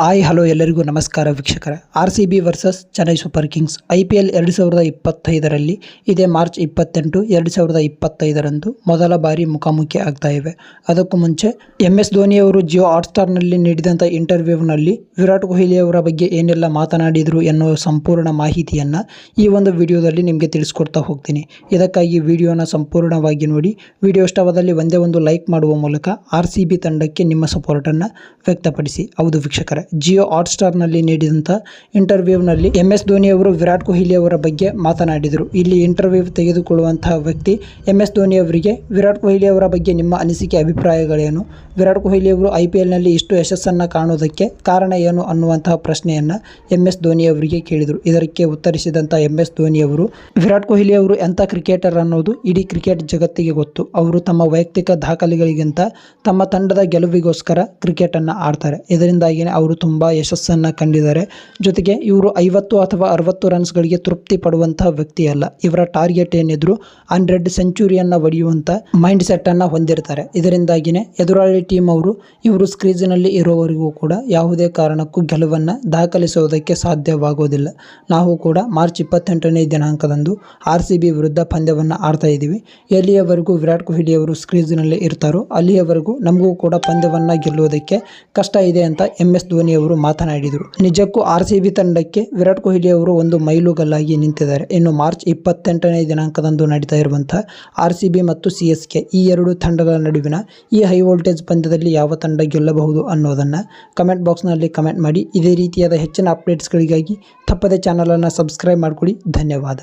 Hi, hello ಎಲ್ಲರಿಗೂ ನಮಸ್ಕಾರ ವೀಕ್ಷಕರ. R C B versus Chennai Super Kings I P L ಎರಡು ಸಾವಿರದ ಇಪ್ಪತ್ತೈದರಲ್ಲಿ ಇದೇ ಮಾರ್ಚ್ ಇಪ್ಪತ್ತೆಂಟು ಎರಡು ಸಾವಿರದ ಇಪ್ಪತ್ತೈದರಂದು ಮೊದಲ ಬಾರಿ ಮುಖಾಮುಖಿ ಆಗ್ತಾ ಇವೆ. ಅದಕ್ಕೂ ಮುಂಚೆ ಎಂ ಎಸ್ ಧೋನಿಯವರು ಜಿಯೋ ಹಾಟ್ಸ್ಟಾರ್ನಲ್ಲಿ ನೀಡಿದಂಥ ಇಂಟರ್ವ್ಯೂನಲ್ಲಿ ವಿರಾಟ್ ಕೊಹ್ಲಿ ಅವರ ಬಗ್ಗೆ ಏನೆಲ್ಲ ಮಾತನಾಡಿದರು ಎನ್ನುವ ಸಂಪೂರ್ಣ ಮಾಹಿತಿಯನ್ನು ಈ ಒಂದು ವಿಡಿಯೋದಲ್ಲಿ ನಿಮಗೆ ತಿಳಿಸ್ಕೊಡ್ತಾ ಹೋಗ್ತೀನಿ. ಇದಕ್ಕಾಗಿ ವಿಡಿಯೋನ ಸಂಪೂರ್ಣವಾಗಿ ನೋಡಿ, ವಿಡಿಯೋ ಇಷ್ಟವಾದಲ್ಲಿ ಒಂದೇ ಒಂದು ಲೈಕ್ ಮಾಡುವ ಮೂಲಕ ಆರ್ ಸಿ ಬಿ ತಂಡಕ್ಕೆ ನಿಮ್ಮ ಸಪೋರ್ಟನ್ನು ವ್ಯಕ್ತಪಡಿಸಿ. ಹೌದು ವೀಕ್ಷಕರ. ಜಿಯೋ ಹಾಟ್ಸ್ಟಾರ್ನಲ್ಲಿ ನೀಡಿದಂಥ ಇಂಟರ್ವ್ಯೂನಲ್ಲಿ ಎಂ ಎಸ್ ಧೋನಿ ಅವರು ವಿರಾಟ್ ಕೊಹ್ಲಿ ಅವರ ಬಗ್ಗೆ ಮಾತನಾಡಿದರು. ಇಲ್ಲಿ ಇಂಟರ್ವ್ಯೂ ತೆಗೆದುಕೊಳ್ಳುವಂತಹ ವ್ಯಕ್ತಿ ಎಂ ಎಸ್ ಧೋನಿ ಅವರಿಗೆ ವಿರಾಟ್ ಕೊಹ್ಲಿ ಅವರ ಬಗ್ಗೆ ನಿಮ್ಮ ಅನಿಸಿಕೆ, ಅಭಿಪ್ರಾಯಗಳೇನು? ವಿರಾಟ್ ಕೊಹ್ಲಿ ಅವರು ಐ ಪಿ ಎಲ್ನಲ್ಲಿ ಇಷ್ಟು ಯಶಸ್ಸನ್ನು ಕಾಣುವುದಕ್ಕೆ ಕಾರಣ ಏನು ಅನ್ನುವಂತಹ ಪ್ರಶ್ನೆಯನ್ನು ಎಂ ಎಸ್ ಧೋನಿ ಅವರಿಗೆ ಕೇಳಿದರು. ಇದಕ್ಕೆ ಉತ್ತರಿಸಿದಂಥ ಎಂ ಎಸ್ ಧೋನಿ ಅವರು ವಿರಾಟ್ ಕೊಹ್ಲಿ ಅವರು ಎಂಥ ಕ್ರಿಕೆಟರ್ ಅನ್ನೋದು ಇಡೀ ಕ್ರಿಕೆಟ್ ಜಗತ್ತಿಗೆ ಗೊತ್ತು. ಅವರು ತಮ್ಮ ವೈಯಕ್ತಿಕ ದಾಖಲೆಗಳಿಗಿಂತ ತಮ್ಮ ತಂಡದ ಗೆಲುವಿಗೋಸ್ಕರ ಕ್ರಿಕೆಟನ್ನು ಆಡ್ತಾರೆ. ಇದರಿಂದಾಗಿಯೇ ಅವರು ತುಂಬ ಯಶಸ್ಸನ್ನು ಕಂಡಿದ್ದಾರೆ. ಜೊತೆಗೆ ಇವರು ಐವತ್ತು ಅಥವಾ ಅರವತ್ತು ರನ್ಸ್ಗಳಿಗೆ ತೃಪ್ತಿ ಪಡುವಂತಹ ವ್ಯಕ್ತಿ ಅಲ್ಲ ಇವರ ಟಾರ್ಗೆಟ್ ಏನಿದ್ರು ಹಂಡ್ರೆಡ್ ಸೆಂಚುರಿಯನ್ನು ಹೊಡೆಯುವಂಥ ಮೈಂಡ್ ಸೆಟ್ಟನ್ನು ಹೊಂದಿರ್ತಾರೆ. ಇದರಿಂದಾಗಿಯೇ ಎದುರಾಳಿ ಟೀಮ್ ಅವರು ಇವರು ಸ್ಕ್ರೀಜಿನಲ್ಲಿ ಇರೋವರೆಗೂ ಕೂಡ ಯಾವುದೇ ಕಾರಣಕ್ಕೂ ಗೆಲುವನ್ನು ದಾಖಲಿಸುವುದಕ್ಕೆ ಸಾಧ್ಯವಾಗೋದಿಲ್ಲ. ನಾವು ಕೂಡ ಮಾರ್ಚ್ ಇಪ್ಪತ್ತೆಂಟನೇ ದಿನಾಂಕದಂದು ಆರ್ ಸಿ ಬಿ ವಿರುದ್ಧ ಪಂದ್ಯವನ್ನು ಆಡ್ತಾ ಇದ್ದೀವಿ. ಎಲ್ಲಿಯವರೆಗೂ ವಿರಾಟ್ ಕೊಹ್ಲಿ ಅವರು ಸ್ಕ್ರೀಜಿನಲ್ಲಿ ಇರ್ತಾರೋ ಅಲ್ಲಿಯವರೆಗೂ ನಮಗೂ ಕೂಡ ಪಂದ್ಯವನ್ನು ಗೆಲ್ಲುವುದಕ್ಕೆ ಕಷ್ಟ ಇದೆ ಅಂತ ಎಂ ಎಸ್ ಧೋನಿ ಅವರು ಮಾತನಾಡಿದರು. ನಿಜಕ್ಕೂ ಆರ್ ಸಿ ಬಿ ತಂಡಕ್ಕೆ ವಿರಾಟ್ ಕೊಹ್ಲಿ ಅವರು ಒಂದು ಮೈಲುಗಲ್ಲಾಗಿ ನಿಂತಿದ್ದಾರೆ. ಇನ್ನು ಮಾರ್ಚ್ ಇಪ್ಪತ್ತೆಂಟನೇ ದಿನಾಂಕದಂದು ನಡೀತಾ ಇರುವಂತಹ ಆರ್ ಸಿ ಬಿ ಮತ್ತು ಸಿ ಎಸ್ ಕೆ ಈ ಎರಡು ತಂಡಗಳ ನಡುವಿನ ಈ ಹೈ ವೋಲ್ಟೇಜ್ ಪಂದ್ಯದಲ್ಲಿ ಯಾವ ತಂಡ ಗೆಲ್ಲಬಹುದು ಅನ್ನೋದನ್ನು ಕಮೆಂಟ್ ಬಾಕ್ಸ್ನಲ್ಲಿ ಕಮೆಂಟ್ ಮಾಡಿ. ಇದೇ ರೀತಿಯಾದ ಹೆಚ್ಚಿನ ಅಪ್ಡೇಟ್ಸ್ಗಳಿಗಾಗಿ ತಪ್ಪದೆ ಚಾನಲನ್ನು ಸಬ್ಸ್ಕ್ರೈಬ್ ಮಾಡಿಕೊಡಿ ಧನ್ಯವಾದ.